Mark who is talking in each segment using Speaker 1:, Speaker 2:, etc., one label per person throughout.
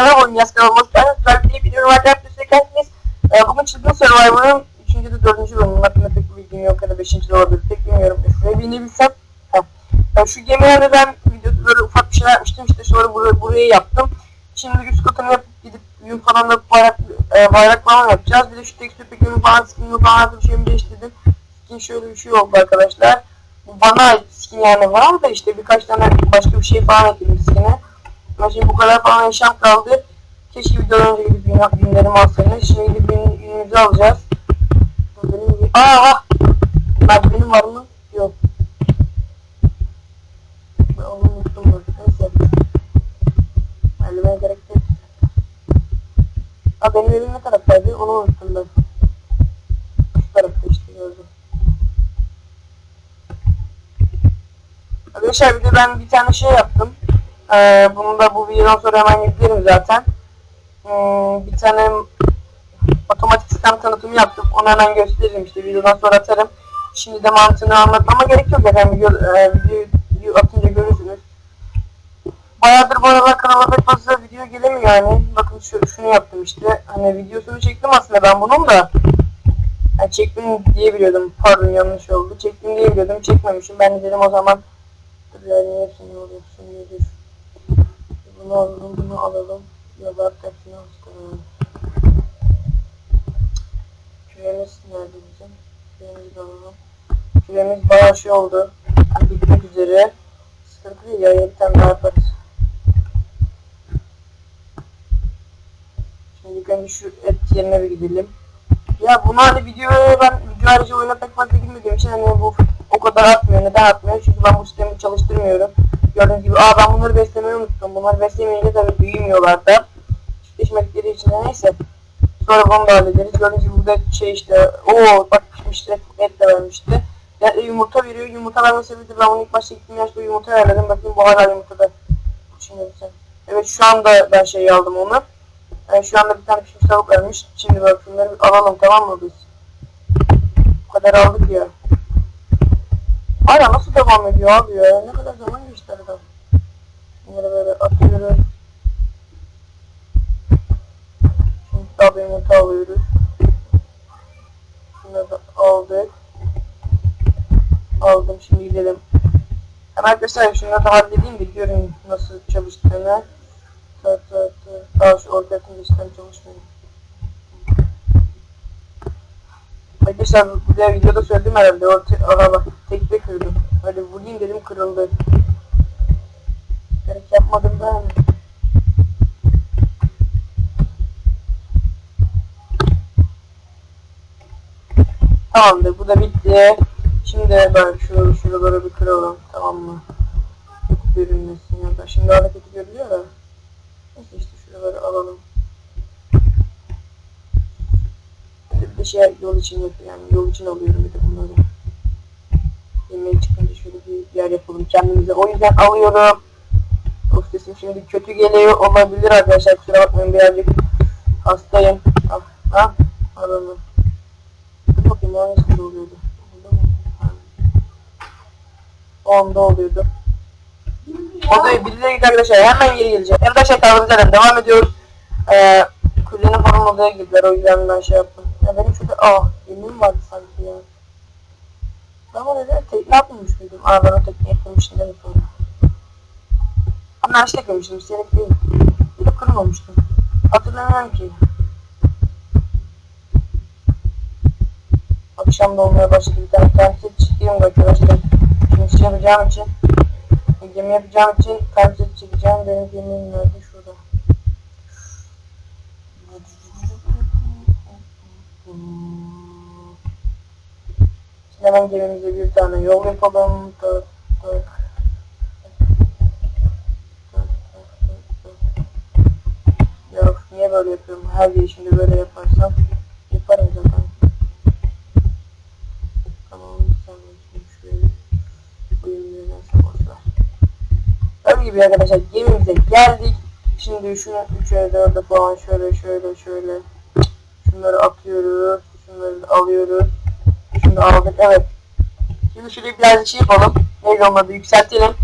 Speaker 1: Oyun yaz kanalımız. Ben Özgür diye biliyorum arkadaşlar. Kendiniz e, bugün Çılgın Survivor'ın 3. de 4. bölümünün hakkında pek bir bilgim yok ya da 5. de olabilir. Pek bilmiyorum. E, Şuraya bir inebilsem. E, şu gemilerde ben videoda böyle ufak bir şeyler yapmıştım. İşte sonra buraya, buraya yaptım. Şimdi üst katını yapıp gidip yün falan da bayrak, e, bayrak falan yapacağız. Bir de şu tekstür pekimi falan skinimi falan bir şeyimi değiştirdim. Skin şöyle bir şey oldu arkadaşlar. Bana ait skin yani var da işte birkaç tane başka bir şey falan ekledim skine. Ama şimdi bu kadar falan eşyam kaldı. Keşke videodan önce gidip yün, yünlerimi alsaydım. Şimdi gidip yün, yünümüzü alacağız. Benim, aa! Ben benim var mı? Yok. Ben onu unuttum. Neyse. Elime gerek yok. Aa benim evim ne taraftaydı? Onu unuttum ben. Şu tarafta işte gördüm. Arkadaşlar bir de ben bir tane şey yaptım. Ee, bunu da bu videodan sonra hemen yüklerim zaten. Hmm, bir tane otomatik sistem tanıtımı yaptım. Onu hemen gösteririm işte videodan sonra atarım. Şimdi de mantığını anlatmama gerek yok zaten video, e, video, video atınca görürsünüz. Bayağıdır bu aralar kanala pek fazla video gelemiyor yani. Bakın şu, şunu yaptım işte. Hani videosunu çektim aslında ben bunun da. Yani çektim diye biliyordum. Pardon yanlış oldu. Çektim diye biliyordum. Çekmemişim. Ben de dedim o zaman. Dur yani hepsini oluyor. Hepsini yedir. Bunu alalım. Bunu alalım. Ya da hepsini çıkaralım. Küremiz nerede bizim? Küremizi de alalım. Küremiz bayağı şey oldu. Bitmek üzere. Sıkıntı değil ya. Bir daha yaparız. Şimdi ilk önce şu et yerine bir gidelim. Ya bunu hani videoya ben video harici oyuna pek fazla girmediğim için hani bu o kadar atmıyor. Neden atmıyor? Çünkü ben bu sistemi çalıştırmıyorum. Gördüğünüz gibi aa ben bunları beslemeyi unuttum. Bunları beslemeyince tabii büyümüyorlar da. Çiftleşmedikleri için de neyse. Sonra bunu da hallederiz. Gördüğünüz gibi burada şey işte o bak işte et de vermişti. Yani yumurta veriyor. Yumurta verme sebebi de ben onu ilk başta gittiğim yaşta yumurta vermedim. Bakayım bu hala yumurtada. Şimdi Evet şu anda ben şey aldım onu. Yani şu anda bir tane pişmiş tavuk vermiş. Şimdi bak şunları bir alalım tamam mı biz? Bu kadar aldık ya. Hala nasıl devam ediyor abi ya? Ne kadar zaman. Bunları böyle atıyoruz. Şimdi yumurta alıyoruz. Şunları da aldık. Aldım şimdi gidelim. Hemen arkadaşlar şunları da halledeyim de görün nasıl çalıştığını. Tı tı tı. Daha şu orta atınca sistem çalışmıyor. Arkadaşlar bu da videoda söyledim herhalde. Orta araba tekte kırdım. Böyle vurayım dedim kırıldı. Gerek yapmadım ben. Tamamdır bu da bitti. Şimdi ben şu şuraları bir kıralım tamam mı? Görünmesin ya da şimdi kötü görünüyor da. Neyse işte şuraları alalım. Bir de şey yol için yapıyorum yani yol için alıyorum bir de bunları. Yemeğe çıkınca şöyle bir yer yapalım kendimize. O yüzden alıyorum. Of sesim şimdi kötü geliyor olabilir arkadaşlar kusura bakmayın birazcık hastayım. Ah, ah. Dur bakayım o nasıl oluyordu. Oldu mu? Ha. O anda oluyordu. Birileri gitti arkadaşlar hemen geri gelecek. Arkadaşlar kaldığımız devam ediyoruz. Ee, kuzenim falan odaya girdiler o yüzden ben şey yaptım. Ya benim şurada ah yemin vardı sanki ya. Ben orada tekne yapmamış mıydım? Aa ben o tekne yapmamıştım ben işte yapmamıştım isteyerek değil. Bir de kırmamıştım. Hatırlamıyorum ki. Akşam da olmaya başladı bir tane temsil çıkıyorum da arkadaşlar. Şimdi şey yapacağım için Gemi yapacağım için kalpsiz çekeceğim. Benim gemim nerede? Şurada. Şimdi hemen gemimize bir tane yol yapalım. Tak, tak. Tak, tak, tak, tak. Ya niye böyle yapıyorum? Her şeyi böyle yaparsam yaparım zaten. Tamam, sen şöyle uyum nedense boşver. Öyle gibi arkadaşlar gemimize geldik. Şimdi şunu 3'e 4'e falan şöyle şöyle şöyle şunları atıyoruz. Şunları alıyoruz. Şunu aldık evet. Şimdi şurayı birazcık şey yapalım. Neydi onun adı yükseltelim.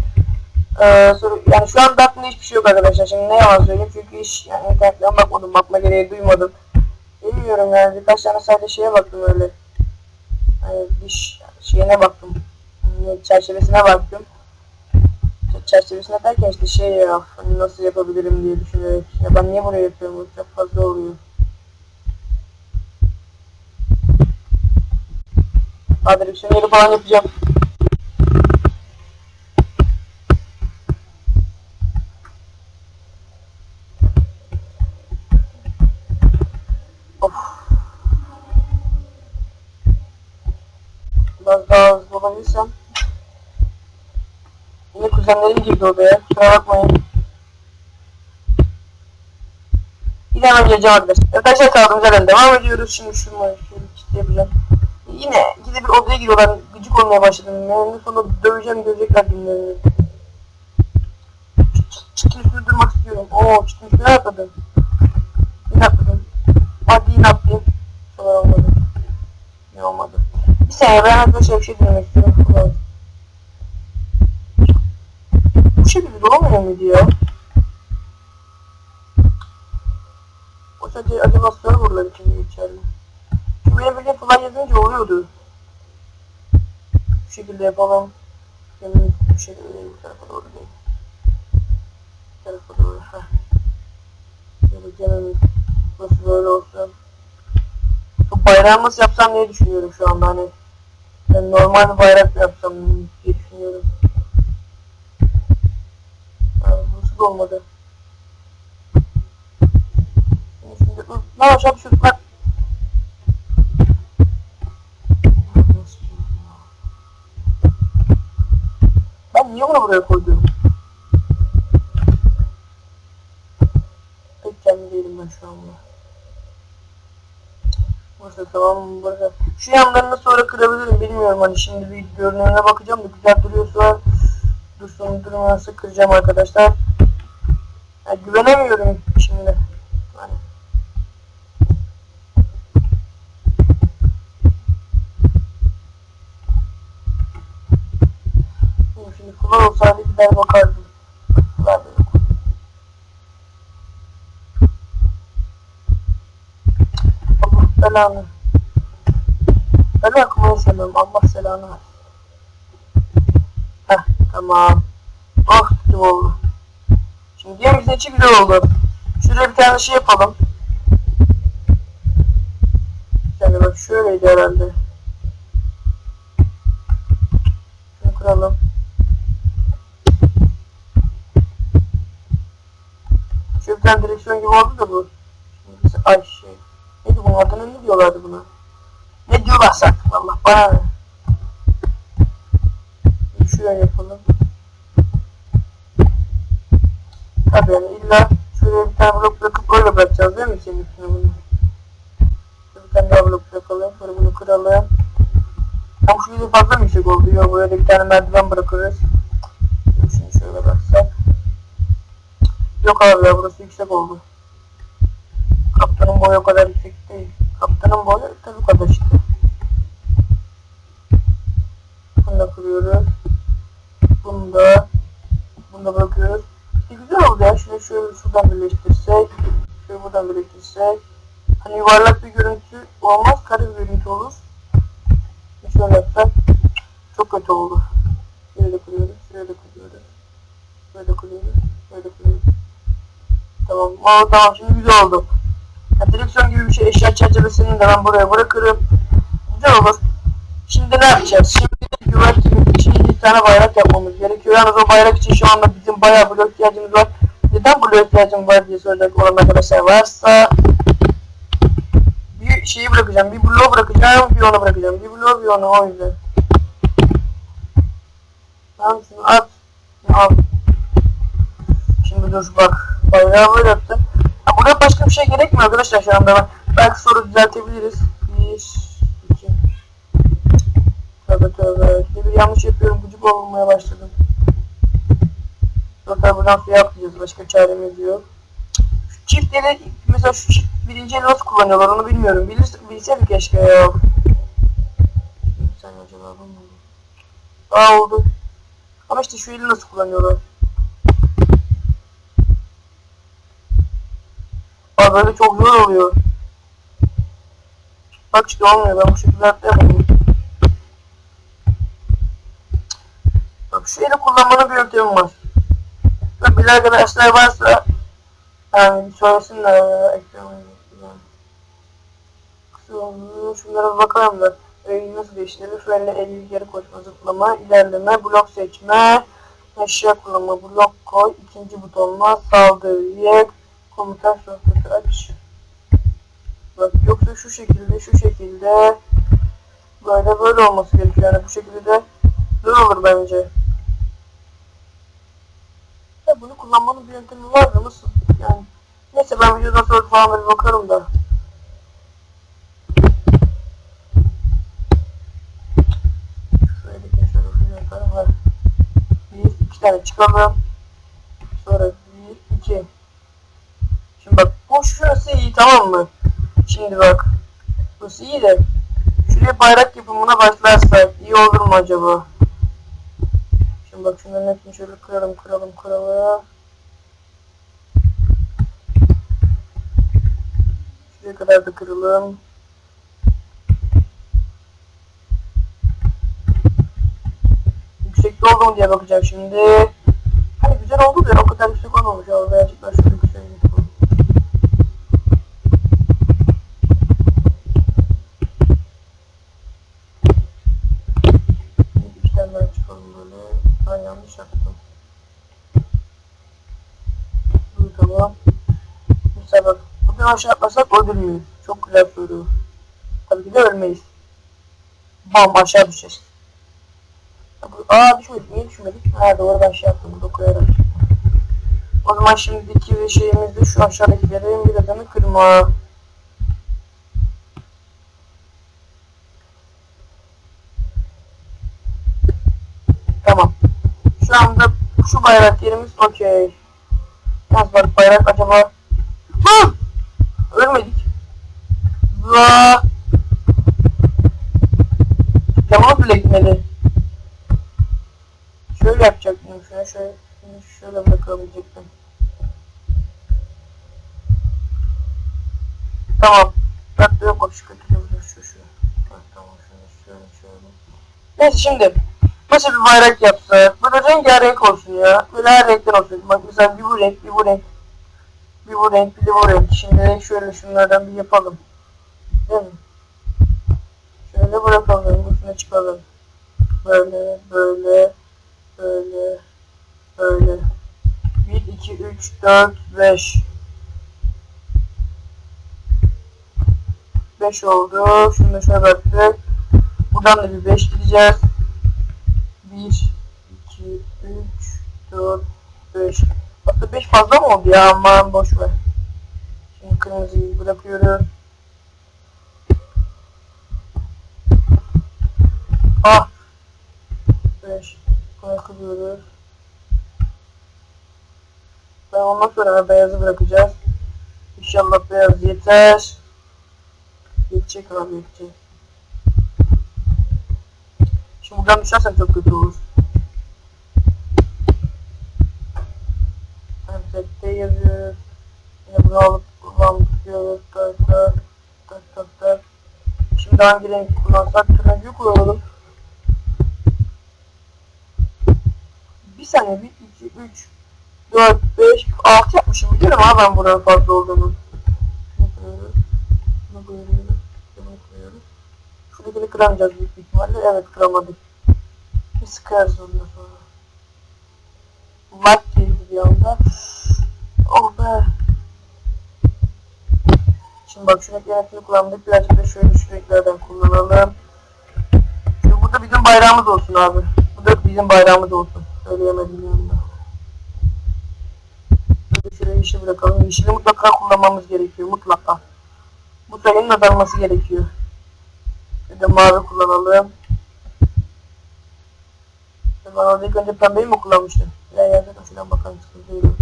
Speaker 1: Ee, sonra, yani şu anda aklımda hiçbir şey yok arkadaşlar. Şimdi ne yalan söyleyeyim çünkü hiç yani internetten bakmadım. Bakma gereği duymadım. Bilmiyorum yani birkaç tane sadece şeye baktım öyle. Hani diş şeyine baktım. Hani çerçevesine baktım. Çerçevesine derken işte şey ya hani nasıl yapabilirim diye düşünerek. Ya ben niye buraya yapıyorum? Bu Çok fazla oluyor. Daha direksiyonları falan yapacağım. Olabilirsem. Yine kuzenlerim girdi odaya. Kusura bakmayın. Yine hemen geleceğim arkadaşlar. Arkadaşlar kaldığımız yerden devam ediyoruz. Şimdi şunu şöyle yapacağım. Yine ikide bir odaya giriyorlar. Gıcık olmaya başladım. Yani sonra döveceğim görecekler günlerini. Çitin üstünde durmak istiyorum. Oo çitin üstüne atladım. Yine atladım. Hadi yine atlayayım. Sonra olmadı. Ne olmadı. Bir saniye ben arkadaşlar bir şey denemek istiyorum. Ulan. Bu şekilde dolamıyor muydu ya? O sadece acaba serverlar için geçerli? Çünkü benim bildiğim falan yazınca oluyordu. Bu şekilde yapalım. Yemin bu şekilde değil, bu tarafa doğru değil. Bu tarafa doğru. Heh. Böyle gelin. Burası böyle olsun. Bu bayrağı nasıl yapsam diye düşünüyorum şu anda hani. Yani normal bayrak yapsam diye düşünüyorum. Burası da olmadı. Şimdi. Lan aşağı düşürdük lan. Ben niye bunu buraya koydum? Pek kendi değilim ben şu anda. Burası tamam burası. Şu yanlarını sonra kırabilirim bilmiyorum hani şimdi bir görünümüne bakacağım da güzel duruyorsa dursun durmazsa kıracağım arkadaşlar. Yani güvenemiyorum şimdi. Hani. Şimdi, şimdi kulak olsaydı gider bakardım. Kulak da yok. Allah belanı. Ben okumayı sevmem. Allah selanı ver. Heh tamam. Oh kim oldu. Şimdi gemimizin içi güzel oldu. Şuraya bir tane şey yapalım. Yani bak şöyleydi herhalde. Şunu kuralım. Bir tane direksiyon gibi oldu da bu. Şimdi ay adına ne diyorlardı buna? Ne diyorlarsa artık valla bana Şuraya yapalım. Tabii yani illa şuraya bir tane blok bırakıp öyle bırakacağız değil mi senin üstüne? Şöyle bir tane daha blok bırakalım. Sonra bunu kıralım. Ama şu fazla mı yüksek oldu? Yok da bir tane merdiven bırakırız. Şimdi şöyle bıraksak. Yok abi ya burası yüksek oldu. Kaptanın boyu o kadar yüksek. Kaptanın boyu tabii kadar işte. Bunu da kırıyoruz. Bunu da bunu da bırakıyoruz. İşte güzel oldu ya. Şöyle şöyle şuradan birleştirsek. Şöyle buradan birleştirsek. Hani yuvarlak bir görüntü olmaz. Kare bir görüntü olur. Şöyle yapsak. Çok kötü oldu. Şöyle kırıyoruz. Şöyle kırıyoruz. Böyle kırıyoruz. Böyle kırıyoruz. Tamam. Aa, tamam şimdi güzel oldu. Ya, bir şey eşya çerçevesini de ben buraya bırakırım. Güzel olur. Şimdi ne yapacağız? Şimdi güvercin için bir tane bayrak yapmamız gerekiyor. Yalnız o bayrak için şu anda bizim bayağı blok ihtiyacımız var. Neden blok ihtiyacım var diye soracak olan arkadaşlar varsa bir şeyi bırakacağım. Bir bloğu bırakacağım, bir onu bırakacağım. Bir bloğu, bir onu o yüzden. Tamam şunu at. Al. Şimdi dur bak. Bayrağı böyle yaptı. Ha, burada başka bir şey gerekmiyor arkadaşlar şu anda. Belki soru düzeltebiliriz. Bir, iki. Tövbe tövbe. Bir bir yanlış yapıyorum. Gıcık olmaya başladım. Zaten buradan suya atlayacağız. Başka çaremiz yok. Şu çiftleri mesela şu çift birinci eli nasıl kullanıyorlar onu bilmiyorum. Bilir, bilseydim keşke ya. Saniye acaba bu mu? Aa oldu. Ama işte şu eli nasıl kullanıyorlar? ya böyle çok zor oluyor. Bak işte olmuyor ben bu şekilde atlayamadım. Bak şu eli kullanmanın bir yöntemi var. Ve bir arkadaşlar varsa yani söylesinler ya oldu. Şunlara bakalım da. Öyle nasıl değiştirir? Şöyle el geri koşma, zıplama, ilerleme, blok seçme, eşya kullanma, blok koy, ikinci butonla saldır, yek, komutan sohbeti aç. Bak yoksa şu şekilde, şu şekilde, böyle böyle olması gerekiyor. Yani bu şekilde de zor olur bence. Ya bunu kullanmanın bir yöntemi var da nasıl? Yani neyse ben videodan sonra falan bakarım da. Tane çıkalım. Sonra bir, iki. Şimdi bak bu şurası iyi tamam mı? Şimdi bak. Burası iyi de. Şuraya bayrak yapımına başlarsak iyi olur mu acaba? Şimdi bak şunların hepsini şöyle kıralım kıralım kıralım. Şuraya kadar da kıralım. Yüksekte oldu mu diye bakacağım şimdi. Hani güzel oldu da o kadar yüksek olmamış. Birazcık daha şöyle yüksek yapalım. Bir tane daha çıkalım böyle. Ben yanlış yaptım. Bu tamam. Mesela bak. Bugün aşağı atlasak öldürmüyoruz. Çok güzel soru. Tabii ki de ölmeyiz. Bam aşağı düşeceğiz. Aa düşmedik. Niye düşmedik? Ha doğru ben şey yaptım. Burada koyarak. O zaman şimdiki şeyimiz de şu aşağıdaki görevin bir adamı kırma. Tamam. Şu anda şu bayrak yerimiz okey. Bak bayrak acaba... Hı! Ölmedik. Za. Cama bile gitmedi. Şöyle yapacaktım. Şöyle şöyle. Şöyle bırakabilecektim. Tamam. Hatta yok kötü de şu şu. Bak tamam şöyle şöyle şöyle. Neyse şimdi. Nasıl bir bayrak yapsak? Böyle rengarenk olsun ya. Böyle her renkten olsun. Bak mesela bir bu renk, bir bu renk. Bir bu renk, bir de bu renk. Şimdi şöyle şunlardan bir yapalım. Değil mi? Şöyle bırakalım. Üstüne çıkalım. Böyle, böyle, böyle, böyle. 1, 2, 3, 4, 5. 5 oldu. Şunu da şöyle bıraktık. Buradan da bir 5 gideceğiz. 1, 2, 3, 4, 5. Aslında 5 fazla mı oldu ya? Aman boş ver. Şimdi kırmızıyı bırakıyoruz. Ah! 5. Bırakıyoruz. Ben ondan sonra beyazı bırakacağız. İnşallah beyaz yeter. Yetecek abi yetecek. Şimdi buradan düşersen çok kötü olur. Emsekte yazıyoruz. Yine bunu alıp buradan tutuyoruz. Tak tak tak tak tak. Şimdi hangi renk kullansak turuncuyu kullanalım. Saniye 1, 2, 3, 4, 5, 6 yapmışım. Biliyorum ha ben buranın fazla olduğunu. Şunu koyuyoruz. Bunu koyuyoruz. Bunu koyuyoruz. Şuradakini kıramayacağız büyük bir ihtimalle. Evet kıramadık. Biz kırarız ondan sonra. Mat girdi bir anda. Oh be. Şimdi bak şu renklerini kullandık. Birazcık da şöyle şu renklerden kullanalım. Şimdi burada bizim bayrağımız olsun abi. Bu bizim bayrağımız olsun. Söyleyemedim yanında. Şöyle şuraya yeşil bırakalım. Yeşili mutlaka kullanmamız gerekiyor. Mutlaka. Bu sayının azalması gerekiyor. Bir de mavi kullanalım. Ben orada önce pembeyi mi kullanmıştım? Ya ya zaten şuradan bakalım sıkıntı değil.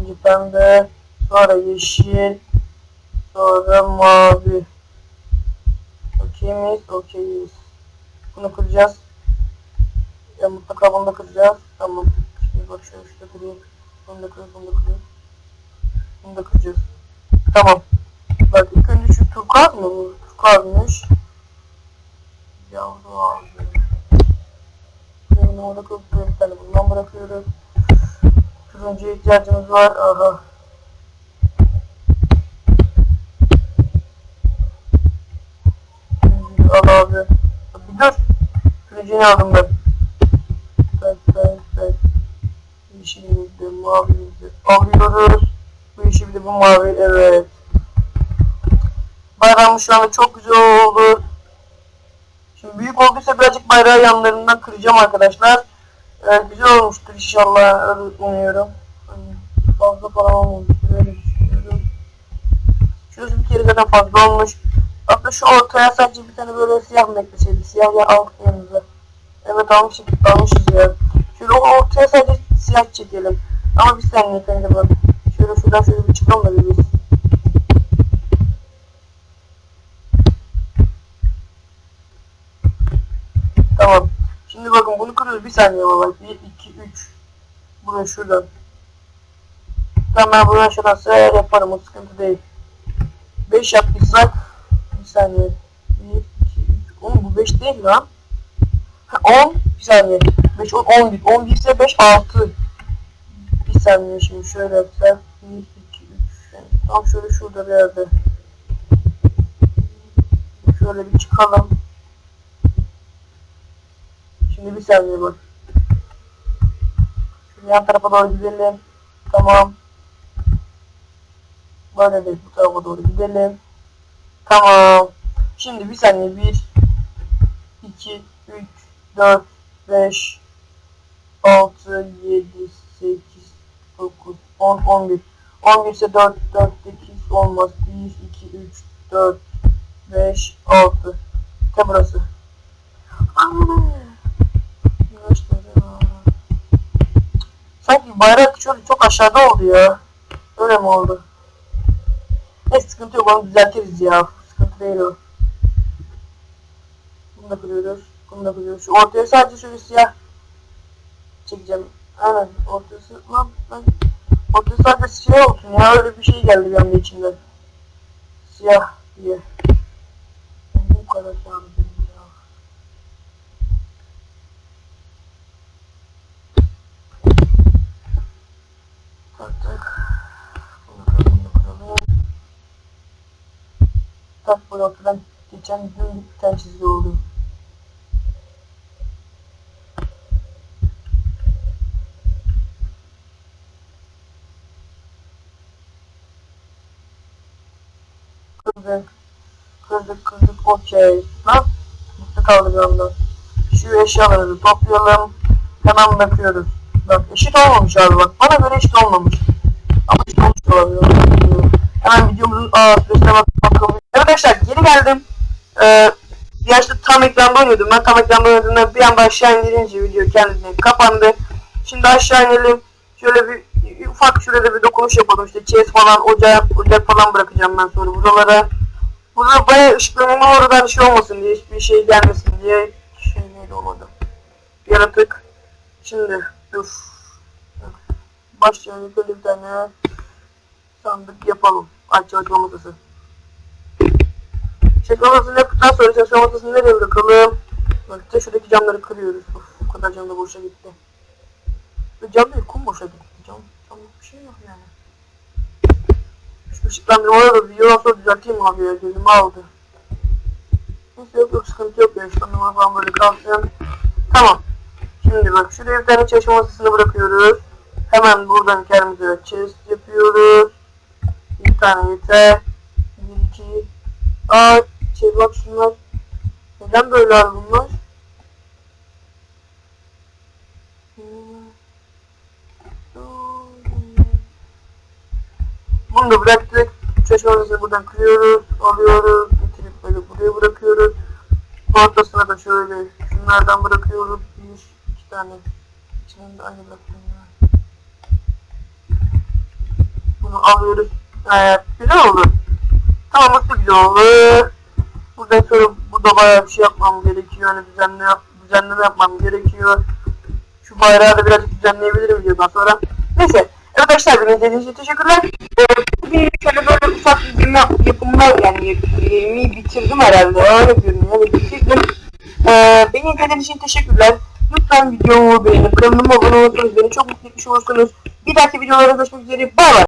Speaker 1: Önce pembe, sonra yeşil, sonra mavi. Okey miyiz? Okeyiz. Bunu kıracağız. Ya mutlaka bunu da kıracağız. Tamam. Şimdi bak şöyle şurada kırayım. Bunu da kırıyoruz, bunu da kırıyoruz. Bunu da kıracağız. Tamam. Bak ilk önce şu turkuaz mı bu? Turkuazmış. Yavru abi. Benim orada kokuyor bir tane bundan bırakıyoruz. Turuncuya ihtiyacımız var. Aha. Al abi. Bir dur. Turuncuyu aldım. Ben Alıyoruz. Bu işi bir de bu mavi. Evet. Bayrağımız şu anda çok güzel oldu. Şimdi büyük olduysa birazcık bayrağı yanlarından kıracağım arkadaşlar. Ee, güzel olmuştur inşallah. Öyle umuyorum. Hani fazla falan olmamıştır. Öyle düşünüyorum. Şurası bir kere zaten fazla olmuş. Hatta şu ortaya sadece bir tane böyle siyah mı ekleseydik? Siyah ya alt yanımıza. Evet almışız, almışız ya. Şöyle ortaya sadece siyah çekelim. Ama bir saniye kanka bak. Şöyle şuradan şöyle bir çıkalım da bir. Tamam. Şimdi bakın bunu kırıyoruz. Bir saniye baba. 1, 2, 3. Buraya şuradan. Tamam ben buradan şuradan sayar yaparım. O sıkıntı değil. 5 yaptıysak bir saniye. 1, 2, 3. Oğlum bu 5 değil lan. Ha, 10 bir saniye. 5, 10, 11. 11 ise 5, 6. Saniye şimdi şöyle yapsak. 1, 2, 3. Yani tam şöyle şurada bir yerde. Şöyle bir çıkalım. Şimdi bir saniye bak. Şimdi yan tarafa doğru gidelim. Tamam. Böyle de bu tarafa doğru gidelim. Tamam. Şimdi bir saniye. 1 2 3 4 5 6 7 8 9 10 11 11 ise 4 4 8 olmaz. 1 2 3 4 5 6 İşte burası. Sanki bayrak şöyle çok aşağıda oldu ya. Öyle mi oldu? Ne sıkıntı yok onu düzeltiriz ya. Sıkıntı değil o. Bunu da kırıyoruz. Bunu da kırıyoruz. Şu ortaya sadece şöyle siyah çekeceğim. Aynen ortası lan ben ortaya sadece siyah olsun ya öyle bir şey geldi bir anda içimden. Siyah diye. Bu kadar. Tak böyle ortadan geçen gün bir tane çizgi oldu. Lan mutlu kaldı bir anda. Şu eşyaları toplayalım. Hemen bakıyoruz. Bak eşit olmamış abi bak. Bana göre eşit olmamış. Ama eşit olmuş olabilir. Hemen videomuzun aa, süresine bak bakalım. Arkadaşlar geri geldim. Ee, yaşta tam ekranda oynuyordum. Ben tam ekranda oynadığımda bir anda aşağı indirince video kendine kapandı. Şimdi aşağı inelim. Şöyle bir ufak şurada bir dokunuş yapalım. İşte chest falan, ocak, ocak falan bırakacağım ben sonra buralara. Burada bayağı ışıklanma oradan şey olmasın diye, hiçbir şey gelmesin diye şey neydi olmadı. Yaratık. Şimdi dur. Başlayalım. Önce bir tane sandık yapalım. Aç çalışma masası. Çalışma masasını yaptıktan sonra çalışma masasını nereye bırakalım? Bak işte şuradaki camları kırıyoruz. Of, o kadar cam da boşa gitti. Cam değil kum boşa gitti. Cam, camlık bir şey yok yani. Işıklandırmaları da videodan sonra düzelteyim abi ya. Gözümü aldı. Neyse yok yok sıkıntı yok ya. Işıklandırma falan böyle kalsın. Tamam. Şimdi bak şuraya bir tane çalışma masasını bırakıyoruz. Hemen buradan kendimize chest yapıyoruz. Bir tane yeter. Bir iki. Aa şey bak şunlar. Neden böyle abi bunlar? Bunu da bıraktık. Masasını buradan kırıyoruz. Alıyoruz. Getirip böyle buraya bırakıyoruz. Ortasına da şöyle şunlardan bırakıyoruz. Bir, iki tane. İçinden de aynı bıraktım ya. Bunu alıyoruz. Evet, güzel oldu. Tamam, nasıl güzel oldu. Buradan sonra burada bayağı bir şey yapmam gerekiyor. Hani düzenle, düzenleme yapmam gerekiyor. Şu bayrağı da birazcık düzenleyebilirim videodan sonra. Neyse. Evet arkadaşlar beni izlediğiniz için teşekkürler filmi şöyle böyle ufak bir film yapımlar yani 20'yi bitirdim herhalde öyle görünüyor bitirdim. Ee, beni izlediğiniz için teşekkürler. Lütfen videomu beğenip kanalıma abone olursanız beni çok mutlu etmiş olursunuz. Bir dahaki videolarda görüşmek üzere. Bay bay.